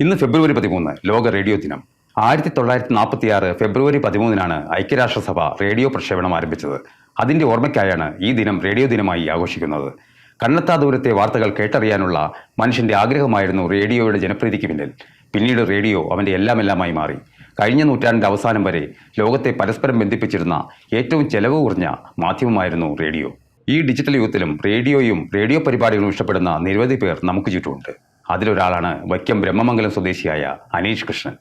ഇന്ന് ഫെബ്രുവരി പതിമൂന്ന് ലോക റേഡിയോ ദിനം. ആയിരത്തി തൊള്ളായിരത്തി നാൽപ്പത്തി ആറ് ഫെബ്രുവരി പതിമൂന്നിനാണ് ഐക്യരാഷ്ട്രസഭ റേഡിയോ പ്രക്ഷേപണം ആരംഭിച്ചത്. അതിന്റെ ഓർമ്മയ്ക്കായാണ് ഈ ദിനം റേഡിയോ ദിനമായി ആഘോഷിക്കുന്നത്. കണ്ണെത്താ ദൂരത്തെ വാർത്തകൾ കേട്ടറിയാനുള്ള മനുഷ്യന്റെ ആഗ്രഹമായിരുന്നു റേഡിയോയുടെ ജനപ്രീതിക്ക് പിന്നിൽ. പിന്നീട് റേഡിയോ അവന്റെ എല്ലാമെല്ലാമായി മാറി. കഴിഞ്ഞ നൂറ്റാണ്ടിന്റെ അവസാനം വരെ ലോകത്തെ പരസ്പരം ബന്ധിപ്പിച്ചിരുന്ന ഏറ്റവും ചെലവ് കുറഞ്ഞ മാധ്യമമായിരുന്നു റേഡിയോ. ഈ ഡിജിറ്റൽ യുഗത്തിലും റേഡിയോയും റേഡിയോ പരിപാടികളും ഇഷ്ടപ്പെടുന്ന നിരവധി പേർ നമുക്ക് ചുറ്റുമുണ്ട്. അതിലൊരാളാണ് വൈക്കം ബ്രഹ്മമംഗലം സ്വദേശിയായ അനീഷ് കൃഷ്ണൻ.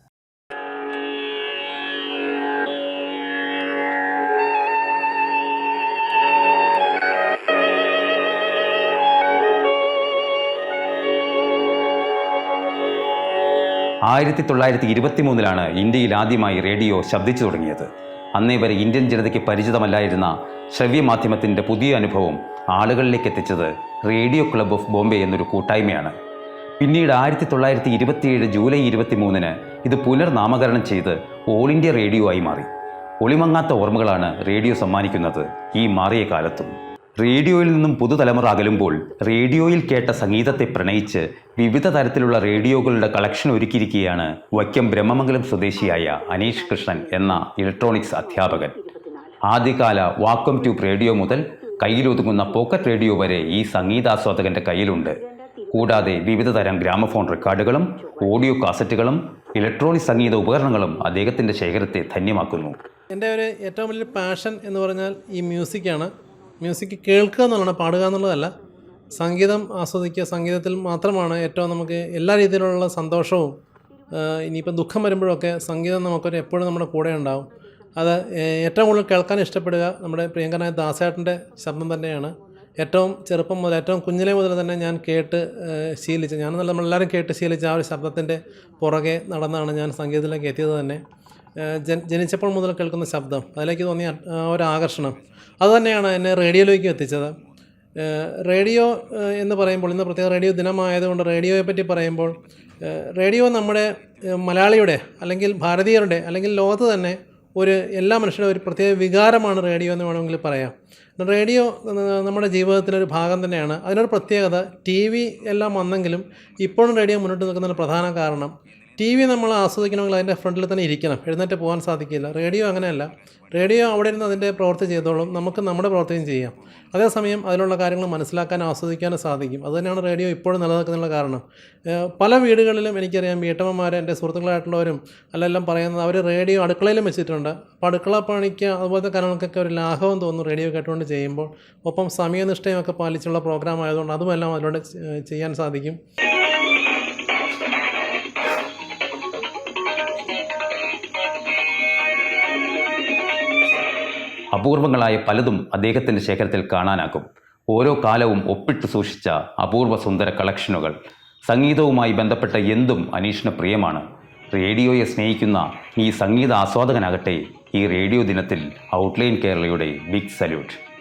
ആയിരത്തി തൊള്ളായിരത്തി ഇരുപത്തി മൂന്നിലാണ് ഇന്ത്യയിൽ ആദ്യമായി റേഡിയോ ശബ്ദിച്ചു തുടങ്ങിയത്. അന്നേ വരെ ഇന്ത്യൻ ജനതയ്ക്ക് പരിചിതമല്ലായിരുന്ന ശ്രവ്യ മാധ്യമത്തിന്റെ പുതിയ അനുഭവം ആളുകളിലേക്ക് എത്തിച്ചത് റേഡിയോ ക്ലബ് ഓഫ് ബോംബെ എന്നൊരു കൂട്ടായ്മയാണ്. പിന്നീട് ആയിരത്തി തൊള്ളായിരത്തി ഇരുപത്തിയേഴ് ജൂലൈ ഇരുപത്തി മൂന്നിന് ഇത് പുനർനാമകരണം ചെയ്ത് ഓൾ ഇന്ത്യ റേഡിയോ ആയി മാറി. ഒളിമങ്ങാത്ത ഓർമ്മകളാണ് റേഡിയോ സമ്മാനിക്കുന്നത് ഈ മാറിയ കാലത്തും. റേഡിയോയിൽ നിന്നും പുതുതലമുറ അകലുമ്പോൾ റേഡിയോയിൽ കേട്ട സംഗീതത്തെ പ്രണയിച്ച് വിവിധ തരത്തിലുള്ള റേഡിയോകളുടെ കളക്ഷൻ ഒരുക്കിയിരിക്കുകയാണ് വൈക്കം ബ്രഹ്മമംഗലം സ്വദേശിയായ അനീഷ് കൃഷ്ണൻ എന്ന ഇലക്ട്രോണിക്സ് അധ്യാപകൻ. ആദ്യകാല വാക്വം ട്യൂബ് റേഡിയോ മുതൽ കയ്യിലൊതുങ്ങുന്ന പോക്കറ്റ് റേഡിയോ വരെ ഈ സംഗീതാസ്വാദകന്റെ കയ്യിലുണ്ട്. കൂടാതെ വിവിധ തരം ഗ്രാമഫോൺ റെക്കോർഡുകളും ഓഡിയോ കാസറ്റുകളും ഇലക്ട്രോണിക് സംഗീത ഉപകരണങ്ങളും അദ്ദേഹത്തിന്റെ ശേഖരത്തെ ധന്യമാക്കുന്നു. എന്റെ ഒരു ഏറ്റവും വലിയ പാഷൻ എന്ന് പറഞ്ഞാൽ ഈ മ്യൂസിക്കാണ്. മ്യൂസിക് കേൾക്കുക എന്നുള്ളതാണ് പാടുക എന്നുള്ളതല്ല. സംഗീതം ആസ്വദിക്കുക സംഗീതത്തിൽ മാത്രമാണ് ഏറ്റവും നമുക്ക് എല്ലാ രീതിയിലുള്ള സന്തോഷവും ഇനിയിപ്പം ദുഃഖം വരുമ്പോഴൊക്കെ സംഗീതം നമുക്കൊരു എപ്പോഴും നമ്മുടെ കൂടെ ഉണ്ടാവും. അത് ഏറ്റവും കൂടുതൽ കേൾക്കാൻ ഇഷ്ടപ്പെടുക നമ്മുടെ പ്രിയങ്കരനായ ദാസേട്ടന്റെ ശബ്ദം തന്നെയാണ്. ഏറ്റവും ചെറുപ്പം മുതൽ ഏറ്റവും കുഞ്ഞിലെ മുതൽ തന്നെ ഞാൻ കേട്ട് ശീലിച്ച ഞാൻ നമ്മളെല്ലാവരും കേട്ട് ശീലിച്ച ആ ഒരു ശബ്ദത്തിന്റെ പുറകെ നടന്നാണ് ഞാൻ സംഗീതത്തിലേക്ക് എത്തിയത് തന്നെ. ജനിച്ചപ്പോൾ മുതൽ കേൾക്കുന്ന ശബ്ദം അതിലേക്ക് തോന്നിയ ഒരു ആകർഷണം അതുതന്നെയാണ് എന്നെ റേഡിയോയിലേക്ക് എത്തിച്ചത്. റേഡിയോ എന്ന് പറയുമ്പോൾ ഇന്ന് പ്രത്യേക റേഡിയോ ദിനമായതുകൊണ്ട് റേഡിയോയെ പറ്റി പറയുമ്പോൾ റേഡിയോ നമ്മുടെ മലയാളിയുടെ അല്ലെങ്കിൽ ഭാരതീയരുടെ അല്ലെങ്കിൽ ലോകത്ത് തന്നെ ഒരു എല്ലാ മനുഷ്യരുടെ ഒരു പ്രത്യേക വികാരമാണ് റേഡിയോ എന്ന് വേണമെങ്കിൽ പറയാം. റേഡിയോ നമ്മുടെ ജീവിതത്തിലൊരു ഭാഗം തന്നെയാണ്. അതിനൊരു പ്രത്യേകത ടി വി എല്ലാം വന്നെങ്കിലും ഇപ്പോഴും റേഡിയോ മുന്നോട്ട് നിൽക്കുന്നതിന് പ്രധാന കാരണം ടി വി നമ്മൾ ആസ്വദിക്കണമെങ്കിൽ അതിന്റെ ഫ്രണ്ടിൽ തന്നെ ഇരിക്കണം. എഴുന്നേറ്റ് പോകാൻ സാധിക്കില്ല. റേഡിയോ അങ്ങനെയല്ല. റേഡിയോ അവിടെ ഇരുന്ന് അതിന്റെ പ്രവൃത്തി ചെയ്തോളും. നമുക്ക് നമ്മുടെ പ്രവൃത്തിയും ചെയ്യാം. അതേസമയം അതിലുള്ള കാര്യങ്ങൾ മനസ്സിലാക്കാൻ ആസ്വദിക്കാനും സാധിക്കും. അതുതന്നെയാണ് റേഡിയോ ഇപ്പോഴും നിലനിൽക്കുന്നതിനുള്ള കാരണം. പല വീടുകളിലും എനിക്കറിയാം വീട്ടമ്മമാർ എന്റെ സുഹൃത്തുക്കളായിട്ടുള്ളവരും അല്ലെല്ലാം പറയുന്നത് അവർ റേഡിയോ അടുക്കളയിലും വെച്ചിട്ടുണ്ട്. അപ്പോൾ അടുക്കള പണിക്ക് അതുപോലത്തെ കാര്യങ്ങൾക്കൊക്കെ ഒരു ലാഘവം തോന്നും റേഡിയോ കേട്ടുകൊണ്ട് ചെയ്യുമ്പോൾ. ഒപ്പം സമയനിഷ്ഠയൊക്കെ പാലിച്ചുള്ള പ്രോഗ്രാം ആയതുകൊണ്ട് അതുമെല്ലാം അതിലൂടെ ചെയ്യാൻ സാധിക്കും. അപൂർവങ്ങളായ പലതും അദ്ദേഹത്തിന്റെ ശേഖരത്തിൽ കാണാനാകും. ഓരോ കാലവും ഒപ്പിട്ട് സൂക്ഷിച്ച അപൂർവ സുന്ദര കളക്ഷനുകൾ. സംഗീതവുമായി ബന്ധപ്പെട്ട എന്തും അനീഷിന് പ്രിയമാണ് റേഡിയോയെ സ്നേഹിക്കുന്ന ഈ സംഗീത ആസ്വാദകനാകട്ടെ ഈ റേഡിയോ ദിനത്തിൽ ഔട്ട്ലൈൻ കേരളയുടെ ബിഗ് സല്യൂട്ട്.